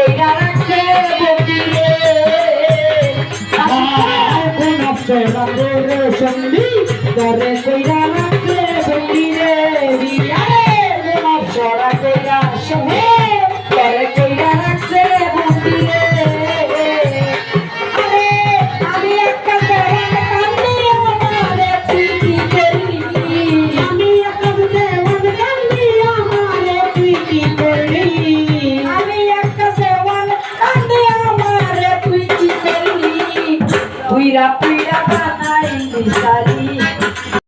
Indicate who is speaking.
Speaker 1: তলে কইরা রাখছে বটি রে তলে কইরা Pira, pira, pana, y salí.